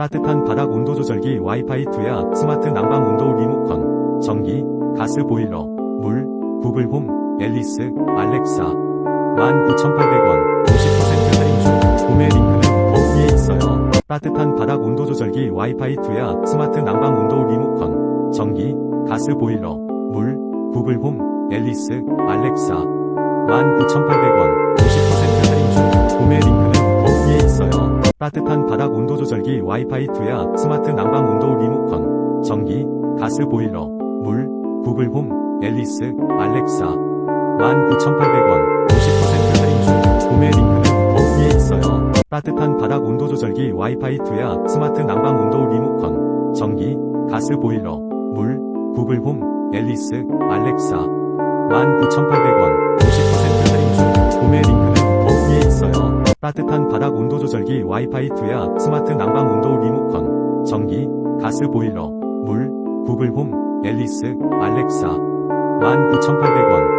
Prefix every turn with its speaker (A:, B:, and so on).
A: 따뜻한 바닥 온도 조절기 와이파이 2야 스마트 난방 온도 리모컨, 전기, 가스 보일러, 물, 구글 홈, 앨리스, 알렉사 19,800원 50% 할인 중 구매 링크는 더보기에 있어요. 따뜻한 바닥 온도 조절기 와이파이 2야 스마트 난방 온도 리모컨, 전기, 가스 보일러, 물, 구글 홈, 앨리스, 알렉사 19,800원 따뜻한 바닥 온도 조절기 와이파이 2야 스마트 난방 온도 리모컨, 전기, 가스 보일러, 물, 구글 홈, 앨리스, 알렉사. 19,800원 50% 할인 중 구매 링크는 더보기에 있어요. 따뜻한 바닥 온도 조절기 와이파이 2야 스마트 난방 온도 리모컨, 전기, 가스 보일러, 물, 구글 홈, 앨리스, 알렉사. 19,800원 따뜻한 바닥 온도 조절기 와이파이 2야 스마트 난방 온도 리모컨, 전기, 가스 보일러, 물, 구글 홈, 앨리스, 알렉사 19,800원